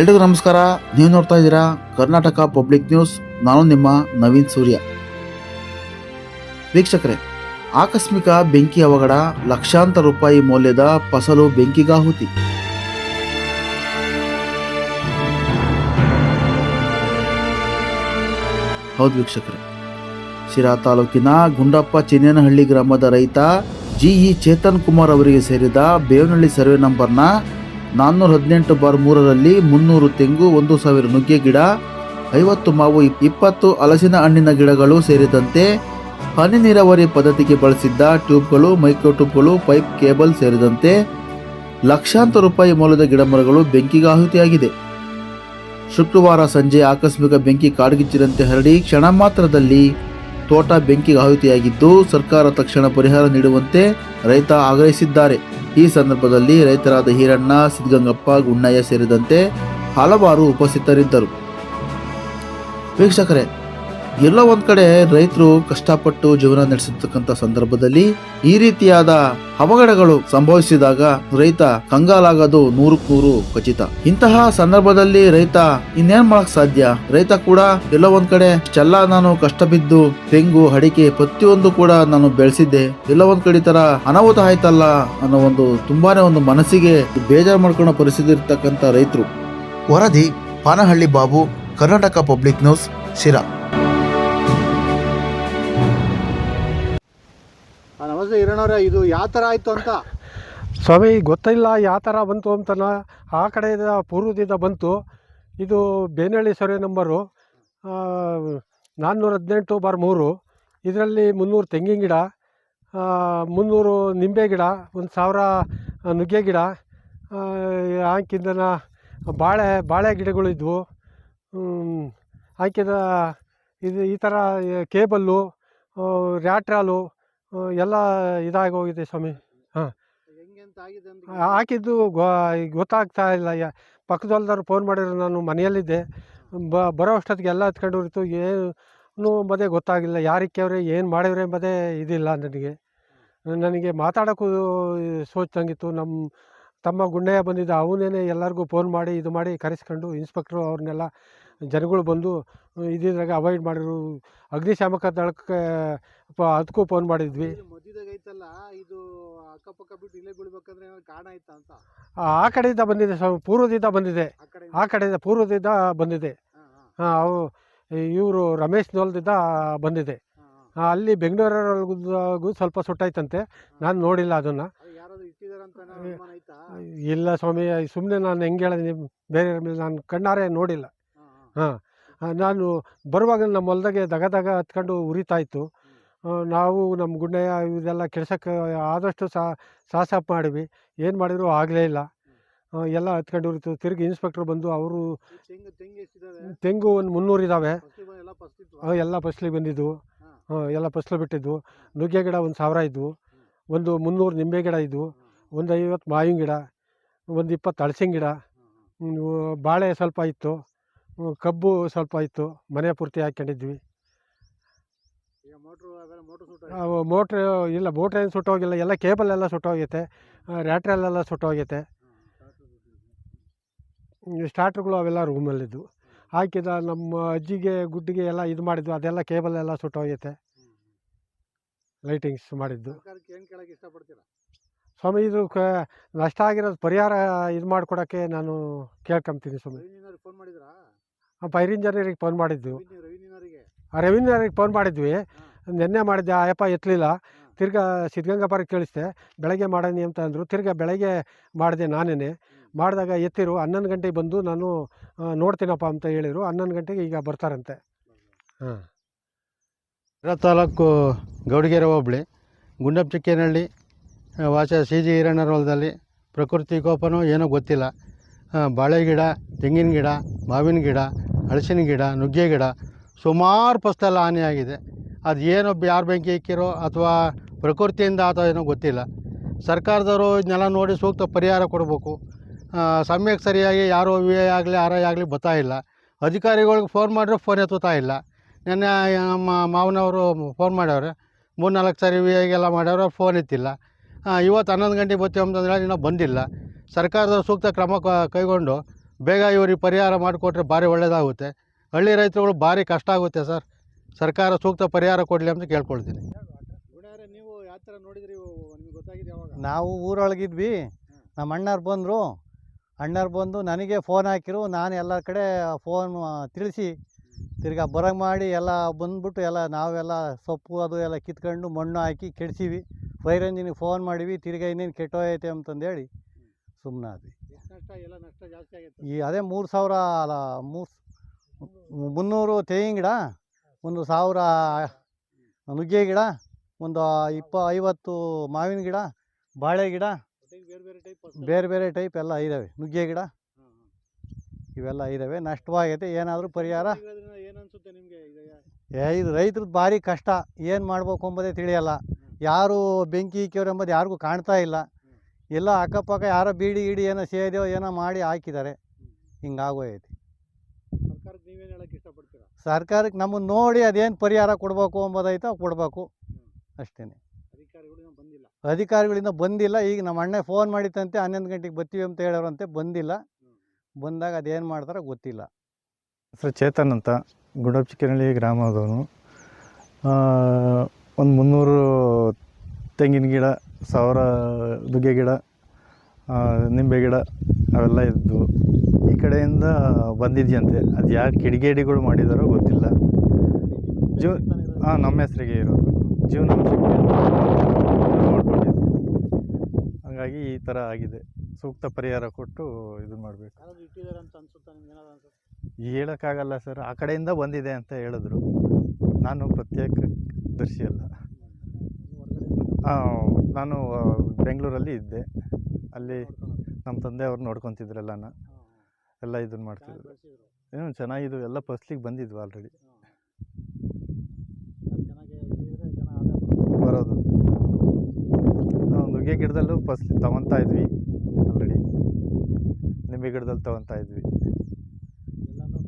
ಎಲ್ರಿಗೂ ನಮಸ್ಕಾರ. ನೀವು ನೋಡ್ತಾ ಇದ್ದೀರಾ ಕರ್ನಾಟಕ ಪಬ್ಲಿಕ್ ನ್ಯೂಸ್. ನಾನು ನಿಮ್ಮ ನವೀನ್ ಸೂರ್ಯ. ವೀಕ್ಷಕರೇ, ಆಕಸ್ಮಿಕ ಬೆಂಕಿ ಅವಘಡ, ಲಕ್ಷಾಂತರ ರೂಪಾಯಿ ಮೌಲ್ಯದ ಫಸಲು ಬೆಂಕಿಗಾಹುತಿ. ಹೌದು ವೀಕ್ಷಕರೇ, ಶಿರಾ ತಾಲೂಕಿನ ಗುಂಡಪ್ಪ ಚಿನ್ನೇನಹಳ್ಳಿ ಗ್ರಾಮದ ರೈತ ಜಿ ಇ ಚೇತನ್ ಕುಮಾರ್ ಅವರಿಗೆ ಸೇರಿದ ಬೇವನಹಳ್ಳಿ ಸರ್ವೆ ನಂಬರ್ನ ನಾನ್ನೂರ ಹದಿನೆಂಟು ಬಾರ್ ಮೂರರಲ್ಲಿ ಮುನ್ನೂರು ತೆಂಗು, ಒಂದು ಸಾವಿರ ನುಗ್ಗೆ ಗಿಡ, ಐವತ್ತು ಮಾವು, ಇಪ್- ಇಪ್ಪತ್ತು ಹಲಸಿನ ಹಣ್ಣಿನ ಗಿಡಗಳು ಸೇರಿದಂತೆ ಹನಿ ನೀರಾವರಿ ಪದ್ಧತಿಗೆ ಬಳಸಿದ್ದ ಟ್ಯೂಬ್ಗಳು, ಮೈಕ್ರೋ ಟ್ಯೂಬ್ಗಳು, ಪೈಪ್ ಕೇಬಲ್ ಸೇರಿದಂತೆ ಲಕ್ಷಾಂತರ ರೂಪಾಯಿ ಮೌಲ್ಯದ ಗಿಡಮರಗಳು ಬೆಂಕಿಗೆ ಆಹುತಿಯಾಗಿದೆ. ಶುಕ್ರವಾರ ಸಂಜೆ ಆಕಸ್ಮಿಕ ಬೆಂಕಿ ಕಾಡ್ಗಿಚ್ಚಿನಂತೆ ಹರಡಿ ಕ್ಷಣ ಮಾತ್ರದಲ್ಲಿ ತೋಟ ಬೆಂಕಿಗೆ ಆಹುತಿಯಾಗಿದ್ದು ಸರ್ಕಾರ ತಕ್ಷಣ ಪರಿಹಾರ ನೀಡುವಂತೆ ರೈತ ಆಗ್ರಹಿಸಿದ್ದಾರೆ. ಈ ಸಂದರ್ಭದಲ್ಲಿ ರೈತರಾದ ಹೀರಣ್ಣ ಸಿದ್ಧಗಂಗಪ್ಪ ಗುಣ್ಣಯ್ಯ ಸೇರಿದಂತೆ ಹಲವಾರು ಉಪಸ್ಥಿತರಿದ್ದರು. ವೀಕ್ಷಕರೇ ಎಲ್ಲೋ ಒಂದ್ ಕಡೆ ರೈತರು ಕಷ್ಟಪಟ್ಟು ಜೀವನ ನಡೆಸಿರ್ತಕ್ಕಂಥ ಸಂದರ್ಭದಲ್ಲಿ ಈ ರೀತಿಯಾದ ಅವಘಡಗಳು ಸಂಭವಿಸಿದಾಗ ರೈತ ಕಂಗಾಲಾಗೋದು ನೂರಕ್ಕೆ ನೂರು ಖಚಿತ. ಇಂತಹ ಸಂದರ್ಭದಲ್ಲಿ ರೈತ ಇನ್ನೇನ್ ಮಾಡಕ್ ಸಾಧ್ಯ? ರೈತ ಕೂಡ ಎಲ್ಲ ಒಂದ್ ಕಡೆ ಚೆಲ್ಲ ನಾನು ಕಷ್ಟ ಬಿದ್ದು ತೆಂಗು, ಅಡಿಕೆ ಪ್ರತಿಯೊಂದು ಕೂಡ ನಾನು ಬೆಳೆಸಿದ್ದೆ. ಎಲ್ಲೋ ಒಂದ್ ಕಡೆ ತರ ಅನಾಹುತ ಆಯ್ತಲ್ಲ ಅನ್ನೋ ಒಂದು ತುಂಬಾನೇ ಒಂದು ಮನಸ್ಸಿಗೆ ಬೇಜಾರು ಮಾಡ್ಕೊಳ್ಳೋ ಪರಿಸ್ಥಿತಿ ಇರ್ತಕ್ಕಂಥ ರೈತರು. ವರದಿ, ಪಾನಹಳ್ಳಿ ಬಾಬು, ಕರ್ನಾಟಕ ಪಬ್ಲಿಕ್ ನ್ಯೂಸ್, ಶಿರಾ. ಆ, ಇರೋಣವ್ರೆ ಇದು ಯಾವ ಥರ ಆಯಿತು ಅಂತ? ಸ್ವಾಮಿ ಗೊತ್ತಿಲ್ಲ ಯಾವ ಥರ ಬಂತು ಅಂತಲ್ಲ ಆ ಕಡೆಯಿಂದ ಪೂರ್ವದಿಂದ ಬಂತು. ಇದು ಬೇನಳ್ಳಿ ಸರ್ವೆ ನಂಬರು. ನಾನ್ನೂರ ಹದಿನೆಂಟು ಬಾರ್ ಮೂರು. ಇದರಲ್ಲಿ ಮುನ್ನೂರು ತೆಂಗಿನ ಗಿಡ ಮುನ್ನೂರು ನಿಂಬೆ ಗಿಡ ಒಂದು ಸಾವಿರ ನುಗ್ಗೆ ಗಿಡ ಆಕಿಂದನ ಬಾಳೆ ಬಾಳೆ ಗಿಡಗಳಿದ್ವು ಆಕಿದ ಇದು ಈ ಥರ ಕೇಬಲ್ಲು ರ್ಯಾಟ್ರಾಲು ಎಲ್ಲ ಇದಾಗಿ ಹೋಗಿದೆ ಸ್ವಾಮಿ. ಹಾಂ. ಹಾಕಿದ್ದು ಗೊತ್ತಾಗ್ತಾ ಇಲ್ಲ. ಯ ಪಕ್ಕದಲ್ದವ್ರು ಫೋನ್ ಮಾಡಿದ್ರು ನಾನು ಮನೆಯಲ್ಲಿದ್ದೆ. ಬ ಬರೋ ಅಷ್ಟೊತ್ತಿಗೆ ಎಲ್ಲ ಹತ್ಕೊಂಡು ಹೋಗಿತ್ತು ಏನು ಎಂಬುದೇ ಗೊತ್ತಾಗಿಲ್ಲ. ಯಾರಿಗೆ ಕೇವ್ರೆ ಏನು ಮಾಡಿದ್ರೆ ಎಂಬುದೇ ಇದಿಲ್ಲ ನನಗೆ. ನನಗೆ ಮಾತಾಡೋಕ್ಕೂ ಸೋಚ್ತಂಗಿತ್ತು ನಮ್ಮ ತಮ್ಮ ಗುಂಡೆಯ ಬಂದಿದ್ದ ಅವನೇನೆ ಎಲ್ಲರಿಗೂ ಫೋನ್ ಮಾಡಿ ಇದು ಮಾಡಿ ಕರೆಸ್ಕೊಂಡು ಇನ್ಸ್ಪೆಕ್ಟ್ರು ಅವ್ರನ್ನೆಲ್ಲ ಜನಗಳು ಬಂದು ಇದ್ದಿದ್ರಾಗ ಅವಾಯ್ಡ್ ಮಾಡಿದ್ರು ಅಗ್ನಿಶಾಮಕ ದಳಕ್ಕೆ ಪ ಅದಕ್ಕೂ ಫೋನ್ ಮಾಡಿದ್ವಿ. ಇದು ಐತಲ್ಲ ಇದು ಅಕ್ಕಪಕ್ಕ ಬಿಟ್ಟು ಇಲ್ಲೇ ಬೀಳ್ಬೇಕಂದ್ರೆ ಕಾರಣ ಆಯ್ತಾ ಅಂತ? ಆ ಕಡೆಯಿಂದ ಬಂದಿದೆ ಸ್ವಾಮಿ ಪೂರ್ವದಿಂದ ಬಂದಿದೆ. ಆ ಕಡೆ ಆ ಕಡೆಯಿಂದ ಪೂರ್ವದಿಂದ ಬಂದಿದೆ. ಹಾಂ ಅವು ಇವರು ರಮೇಶ್ ನೋಲ್ದಿಂದ ಬಂದಿದೆ. ಅಲ್ಲಿ ಬೆಂಗಳೂರಲ್ಲಿಗೂ ಸ್ವಲ್ಪ ಸುಟ್ಟಾಯ್ತಂತೆ. ನಾನು ನೋಡಿಲ್ಲ ಅದನ್ನು. ಇಲ್ಲ ಸ್ವಾಮಿ ಸುಮ್ಮನೆ ನಾನು ಹೆಂಗೆ ಹೇಳಿದೆ ಬೇರೆ ಮೇಲೆ ನಾನು ಕಣ್ಣಾರೆ ನೋಡಿಲ್ಲ. ಹಾ, ನಾನು ಬರುವಾಗ ನಮ್ಮ ಹೊಲದಾಗೆ ದಗ ದಗ ಹತ್ಕೊಂಡು ಉರಿತಾಯಿತ್ತು ನಾವು ನಮ್ಮ ಗುಂಡೆಯ ಇದೆಲ್ಲ ಕೆಲಸಕ್ಕೆ ಆದಷ್ಟು ಸಾ ಸಾಹಸ ಮಾಡಿವಿ ಏನು ಮಾಡಿದ್ರು ಆಗಲೇ ಇಲ್ಲ. ಎಲ್ಲ ಹತ್ಕೊಂಡು ಉರಿತು. ತಿರುಗಿ ಇನ್ಸ್ಪೆಕ್ಟ್ರ್ ಬಂದು ಅವರು ತೆಂಗು ಒಂದು ಮುನ್ನೂರು ಇದ್ದಾವೆ ಎಲ್ಲ ಫಸ್ಟ್ ಬಂದಿದ್ದವು ಹಾಂ. ಎಲ್ಲ ಫಸ್ಲು ಬಿಟ್ಟಿದ್ವು ನುಗ್ಗೆ ಗಿಡ ಒಂದು ಸಾವಿರ ಇದ್ದವು ಒಂದು ಮುನ್ನೂರು ನಿಂಬೆ ಗಿಡ ಇದ್ವು. ಒಂದು ಐವತ್ತು ಮಾವಿನ ಗಿಡ ಒಂದು ಇಪ್ಪತ್ತು ಹಲಸಿನ ಗಿಡ ಬಾಳೆ ಸ್ವಲ್ಪ ಇತ್ತು ಕಬ್ಬು ಸ್ವಲ್ಪ ಇತ್ತು ಮನೆ ಪೂರ್ತಿ ಹಾಕ್ಕೊಂಡಿದ್ವಿ. ಮೋಟ್ರು ಇಲ್ಲ ಮೋಟ್ರ್ ಏನು ಸುಟ್ಟೋಗಿಲ್ಲ ಎಲ್ಲ ಕೇಬಲ್ ಎಲ್ಲ ಸುಟ್ಟೋಗೈತೆ ರ್ಯಾಟ್ರಲ್ಲೆಲ್ಲ ಸುಟ್ಟೋಗೈತೆ ಸ್ಟಾರ್ಟ್ರ್ಗಳು ಅವೆಲ್ಲ ರೂಮಲ್ಲಿದ್ದು ಹಾಕಿದ ನಮ್ಮ ಅಜ್ಜಿಗೆ ಗುಡ್ಡಿಗೆ ಎಲ್ಲ ಇದು ಮಾಡಿದ್ವು ಅದೆಲ್ಲ ಕೇಬಲ್ ಎಲ್ಲ ಸುಟ್ಟೋಗೈತೆ ಲೈಟಿಂಗ್ಸ್ ಮಾಡಿದ್ದು. ಸ್ವಾಮಿ ಇದು ಕ ನಷ್ಟ ಆಗಿರೋದು ಪರಿಹಾರ ಇದು ಮಾಡಿಕೊಡೋಕ್ಕೆ ನಾನು ಕೇಳ್ಕೊಂತೀನಿ ಸ್ವಾಮಿ. ಫೋನ್ ಮಾಡಿದ್ರಾ? ಫೈರ್ ಇಂಜಿನಿಯರಿಗೆ ಫೋನ್ ಮಾಡಿದ್ದು. ರೆವಿನ್ಯೂರಿಗೆ ಫೋನ್ ಮಾಡಿದ್ವಿ. ನಿನ್ನೆ ಮಾಡಿದ್ದೆ ಆಯಪ್ಪ ಎತ್ತಲಿಲ್ಲ ತಿರ್ಗಾ ಸಿದ್ಧಗಂಗಾಪುರಕ್ಕೆ ಕೇಳಿಸ್ದೆ. ಬೆಳಗ್ಗೆ ಮಾಡೋಣ ಅಂತ ಅಂದರು. ತಿರ್ಗಾ ಬೆಳಗ್ಗೆ ಮಾಡಿದೆ ನಾನೇ ಮಾಡಿದಾಗ ಎತ್ತಿರು. ಹನ್ನೊಂದು ಗಂಟೆಗೆ ಬಂದು ನಾನು ನೋಡ್ತೀನಪ್ಪ ಅಂತ ಹೇಳಿದರು ಹನ್ನೊಂದು ಗಂಟೆಗೆ ಈಗ ಬರ್ತಾರಂತೆ. ಹಾಂ. ತಾಲೂಕು ಗೌಡಗೆರೆ ಹೋಬಳಿ ಗುಂಡಪ್ಪ ಚಿಕ್ಕೇನಹಳ್ಳಿ ಆ, ವಾಸ ಸಿ ಜಿ ಹಿರಣ್ಣರ ಹೊಲದಲ್ಲಿ. ಪ್ರಕೃತಿ ಕೋಪನೋ ಏನೋ ಗೊತ್ತಿಲ್ಲ. ಬಾಳೆ ಗಿಡ, ತೆಂಗಿನ ಗಿಡ, ಮಾವಿನ ಗಿಡ, ಹಲಸಿನ ಗಿಡ, ನುಗ್ಗೆ ಗಿಡ ಸುಮಾರು ಫಸಲೆಲ್ಲ ಹಾನಿಯಾಗಿದೆ. ಅದು ಏನೋ ಯಾರು ಬೆಂಕಿ ಇಕ್ಕಿರೋ ಅಥವಾ ಪ್ರಕೃತಿಯಿಂದ ಅಥವಾ ಏನೋ ಗೊತ್ತಿಲ್ಲ. ಸರ್ಕಾರದವರು ಇದನ್ನೆಲ್ಲ ನೋಡಿ ಸೂಕ್ತ ಪರಿಹಾರ ಕೊಡಬೇಕು. ಸಮಯಕ್ಕೆ ಸರಿಯಾಗಿ ಯಾರೋ ವಿ ಆಗಲಿ, ಆರ್ ಆಗಲಿ ಬರ್ತಾ ಇಲ್ಲ. ಅಧಿಕಾರಿಗಳಿಗೆ ಫೋನ್ ಮಾಡಿದ್ರೆ ಫೋನ್ ಎತ್ತುತ್ತಾ ಇಲ್ಲ. ನೆನ್ನೆ ನಮ್ಮ ಮಾವನವರು ಫೋನ್ ಮಾಡ್ಯವ್ರೆ ಮೂರು ನಾಲ್ಕು ಸಾರಿ ವಿ ಐಗೆಲ್ಲ ಮಾಡ್ಯವ್ರೆ ಫೋನ್ ಎತ್ತಿಲ್ಲ. ಇವತ್ತು ಹನ್ನೊಂದು ಗಂಟೆಗೆ ಬರ್ತೀವಿ ಅಂತಂದ್ರೆ ಇನ್ನೂ ಬಂದಿಲ್ಲ. ಸರ್ಕಾರದವ್ರು ಸೂಕ್ತ ಕ್ರಮ ಕ- ಕೈಗೊಂಡು ಬೇಗ ಇವ್ರಿಗೆ ಪರಿಹಾರ ಮಾಡಿಕೊಟ್ರೆ ಭಾರಿ ಒಳ್ಳೆಯದಾಗುತ್ತೆ ಹಳ್ಳಿ ರೈತರುಗಳು ಭಾರಿ ಕಷ್ಟ ಆಗುತ್ತೆ ಸರ್. ಸರ್ಕಾರ ಸೂಕ್ತ ಪರಿಹಾರ ಕೊಡಲಿ ಅಂತ ಕೇಳ್ಕೊಳ್ತೀನಿ. ನೀವು ಯಾವ ಥರ ನೋಡಿದ್ರಿ ನಿಮ್ಗೆ ಗೊತ್ತಾಗಿದೆ ಯಾವಾಗ ನಾವು ಊರೊಳಗಿದ್ವಿ. ನಮ್ಮ ಅಣ್ಣರು ಬಂದರು. ಅಣ್ಣರು ಬಂದು ನನಗೆ ಫೋನ್ ಹಾಕಿರು. ನಾನು ಎಲ್ಲ ಕಡೆ ಫೋನ್ ತಿಳಿಸಿ ತಿರ್ಗಾ ಬರಂಗೆ ಮಾಡಿ ಎಲ್ಲ ಬಂದ್ಬಿಟ್ಟು ಎಲ್ಲ ನಾವೆಲ್ಲ ಸೊಪ್ಪು ಅದು ಎಲ್ಲ ಕಿತ್ಕೊಂಡು ಮಣ್ಣು ಹಾಕಿ ಕೆಡ್ಸೀವಿ. ಫೈರ್ ಇಂಜಿನಿಗೆ ಫೋನ್ ಮಾಡೀವಿ ತಿರ್ಗಾ ಇನ್ನೇನು ಕೆಟ್ಟೋಯ್ತೆ ಅಂತಂದೇಳಿ ಸುಮ್ಮನಾದ್ವಿ ಈ ಅದೇ ಮೂರು ಸಾವಿರ ಅಲ್ಲ ಮೂರು ಮುನ್ನೂರು ತೆಂಗಿನ ಗಿಡ ಒಂದು ಸಾವಿರ ನುಗ್ಗೆ ಗಿಡ ಒಂದು ಇಪ್ಪ ಐವತ್ತು ಮಾವಿನ ಗಿಡ ಬಾಳೆ ಗಿಡ ಬೇರೆ ಬೇರೆ ಟೈಪ್ ಬೇರೆ ಬೇರೆ ಟೈಪ್ ಎಲ್ಲ ಇದ್ದಾವೆ ನುಗ್ಗೆ ಗಿಡ ಇವೆಲ್ಲ ಇದ್ದಾವೆ ನಷ್ಟವಾಗೈತೆ. ಏನಾದರೂ ಪರಿಹಾರ ಏ ಇದು ರೈತರದ್ದು ಭಾರಿ ಕಷ್ಟ. ಏನು ಮಾಡ್ಬೇಕು ಎಂಬುದೇ ತಿಳಿಯಲ್ಲ. ಯಾರು ಬೆಂಕಿ ಇಕ್ಕಿವ್ರು ಎಂಬುದು ಯಾರಿಗೂ ಕಾಣ್ತಾ ಇಲ್ಲ. ಎಲ್ಲ ಅಕ್ಕಪಕ್ಕ ಯಾರೋ ಬೀಡಿ ಗೀಡಿ ಏನೋ ಸೇದೋ ಏನೋ ಮಾಡಿ ಹಾಕಿದ್ದಾರೆ. ಹಿಂಗಾಗೋಯ್ತು ಸರ್ಕಾರಕ್ಕೆ ನಮ್ಮನ್ನು ನೋಡಿ ಅದೇನು ಪರಿಹಾರ ಕೊಡಬೇಕು ಎಂಬುದೈತೆ ಕೊಡಬೇಕು. ಅಷ್ಟೇ ಅಧಿಕಾರಿಗಳು ಬಂದಿಲ್ಲ. ಅಧಿಕಾರಿಗಳಿಂದ ಬಂದಿಲ್ಲ. ಈಗ ನಮ್ಮ ಅಣ್ಣ ಫೋನ್ ಮಾಡಿತ್ತಂತೆ ಹನ್ನೊಂದು ಗಂಟೆಗೆ ಬರ್ತೀವಿ ಅಂತ ಹೇಳೋರಂತೆ ಬಂದಿಲ್ಲ. ಬಂದಾಗ ಅದೇನು ಮಾಡ್ತಾರೋ ಗೊತ್ತಿಲ್ಲ. ಹೆಸರು ಚೇತನ್ ಅಂತ. ಗುಂಡಪ್ಚಿಕನಹಳ್ಳಿ ಗ್ರಾಮದವನು ಒಂದು ಮುನ್ನೂರು ತೆಂಗಿನ ಗಿಡ, ಸಾವಿರ ದುಗ್ಗೆ ಗಿಡ ನಿಂಬೆ ಗಿಡ ಅವೆಲ್ಲ ಇದ್ದು ಈ ಕಡೆಯಿಂದ ಬಂದಿದೆಯಂತೆ. ಅದು ಯಾರು ಕಿಡಿಗೇಡಿಗಳು ಮಾಡಿದಾರೋ ಗೊತ್ತಿಲ್ಲ. ಜೀವ ಹಾಂ ನಮ್ಮ ಹೆಸರಿಗೆ ಇರೋದು. ಜೀವನ ಹಾಗಾಗಿ ಈ ಥರ ಆಗಿದೆ. ಸೂಕ್ತ ಪರಿಹಾರ ಕೊಟ್ಟು ಇದು ಮಾಡಬೇಕು. ಹೇಳೋಕ್ಕಾಗಲ್ಲ ಸರ್, ಆ ಕಡೆಯಿಂದ ಬಂದಿದೆ ಅಂತ ಹೇಳಿದ್ರು. ನಾನು ಪ್ರತ್ಯೇಕ ದರ್ಶಿಯಲ್ಲ ನಾನು ಬೆಂಗಳೂರಲ್ಲಿ ಇದ್ದೆ. ಅಲ್ಲಿ ನಮ್ಮ ತಂದೆ ಅವ್ರು ನೋಡ್ಕೊತಿದ್ರು ಎಲ್ಲನ ಎಲ್ಲ ಇದನ್ನು ಮಾಡ್ತಿದ್ರು. ಏನೋ ಚೆನ್ನಾಗಿದ್ವು. ಎಲ್ಲ ಫಸ್ಟ್ಲಿಗೆ ಬಂದಿದ್ವು ಆಲ್ರೆಡಿ ಬರೋದು. ನುಗ್ಗೆ ಗಿಡದಲ್ಲೂ ಫಸ್ಟ್ ತಗೊತಾ ಇದ್ವಿ ಆಲ್ರೆಡಿ ನಿಂಬೆ ಗಿಡದಲ್ಲಿ ತಗೊತಾ ಇದ್ವಿ.